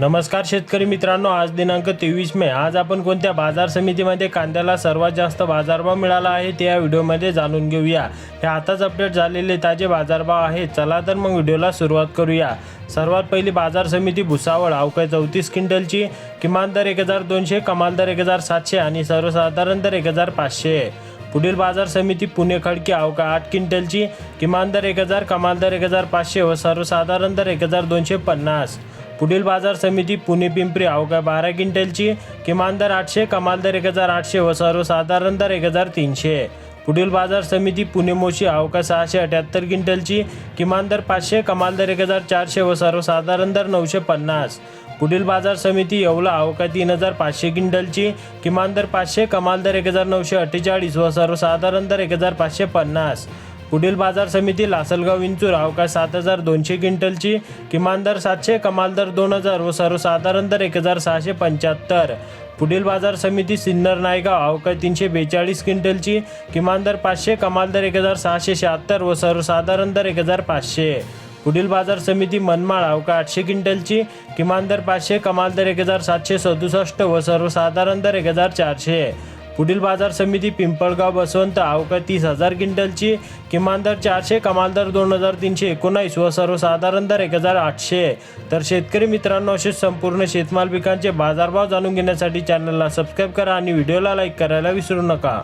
नमस्कार शेतकरी मित्रांनो आज दिनांक तेवीस मे. आज आपण कोणत्या बाजार समितीमध्ये कांद्याला सर्वात जास्त बाजारभाव मिळाला आहे ते या व्हिडिओमध्ये जाणून घेऊया. हे आताच अपडेट झालेले ताजे बाजारभाव आहेत. चला तर मग व्हिडिओला सुरुवात करूया. सर्वात पहिली बाजार समिती भुसावळ अवकाय चौतीस क्विंटलची. किमान दर एक हजार दोनशे कमाल दर एक हजार सातशे आणि सर्वसाधारण दर एक हजार पाचशे. पुढील बाजार समिती पुणे खडकी अवका आठ क्विंटलची. किमान दर एक हजार कमाल दर एक हजार पाचशे व सर्वसाधारण दर एक हजार दोनशे पन्नास. पुढील बाजार समिती पुणे पिंपरी अवघ्या बारा क्विंटलची किमान दर आठशे कमाल दर एक हजार आठशे व सर्वसाधारण दर एक हजार तीनशे. पुढील बाजार समिती पुणे मोशी अवका सहाशे अठ्याहत्तर क्विंटलची किमान दर पाचशे कमाल दर एक हजार चारशे व सर्वसाधारण दर नऊशे पन्नास. पुढील बाजार समिती येवला अवका तीन हजार पाचशे क्विंटलची किमान दर पाचशे कमाल दर एक हजार नऊशे अठ्ठेचाळीस व सर्वसाधारण दर एक हजार पाचशे पन्नास. पुढील बाजार समिती लासलगाव विंचूर अवकाश सात हजार दोनशे क्विंटलची किमान दर सातशे कमाल दर दोन हजार व सर्वसाधारण दर एक हजार सहाशे पंच्याहत्तर. पुढील बाजार समिती सिन्नर नायगाव अवकाश तीनशे बेचाळीस क्विंटलची किमान दर पाचशे कमाल दर एक हजार सहाशे शहात्तर व सर्वसाधारण दर एक हजार पाचशे. पुढील बाजार समिती मनमाळ अवका आठशे क्विंटलची किमान दर पाचशे कमाल दर एक हजार सातशे सदुसष्ट व सर्वसाधारण दर एक हजार चारशे. पुढील बाजार समिती पिंपळगाव बसवंत अवका तीस हजार क्विंटलची किमान दर चारशे कमाल दर दोन हजार तीनशे एकोणावीस व सर्वसाधारण दर एक हजार आठशे. तर शेतकरी मित्रांनो असे संपूर्ण शेतमाल पिकांचे बाजारभाव जाणून घेण्यासाठी चॅनलला सबस्क्राईब करा आणि व्हिडिओला लाईक करायला विसरू नका.